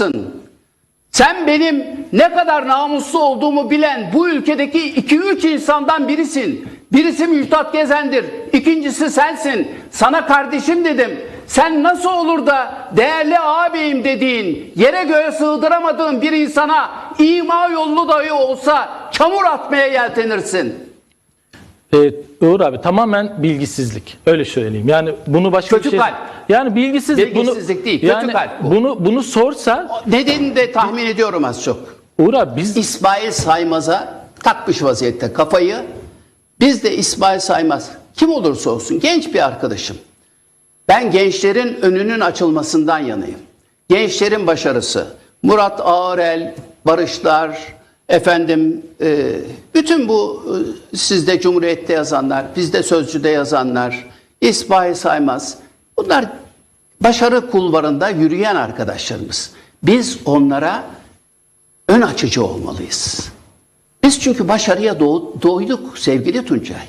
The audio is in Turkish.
olacaksın. Sen benim ne kadar namuslu olduğumu bilen bu ülkedeki 2-3 insandan birisin. Birisi Müjdat Gezen'dir. İkincisi sensin. Sana kardeşim dedim. Sen nasıl olur da değerli ağabeyim dediğin, yere göğe sığdıramadığın bir insana ima yollu dahi olsa çamur atmaya yeltenirsin. Ee, Uğur abi tamamen bilgisizlik. Öyle söyleyeyim. Yani bunu başka Kötü bir şey... kalp. Yani bilgisizlik. Bilgisizlik bunu, değil, kötü yani kalp bu. Bunu, bunu sorsa Nedenini de tahmin ediyorum az çok. Uğur abi biz İsmail Saymaz'a takmış vaziyette kafayı. Biz de İsmail Saymaz kim olursa olsun genç bir arkadaşım. Ben gençlerin önünün açılmasından yanayım. Gençlerin başarısı. Murat Ağırel, Barışlar, efendim e, bütün bu e, sizde Cumhuriyet'te yazanlar, bizde Sözcü'de yazanlar, İsmail Saymaz bunlar başarı kulvarında yürüyen arkadaşlarımız. Biz onlara ön açıcı olmalıyız. Biz çünkü başarıya doğ- doyduk sevgili Tuncay.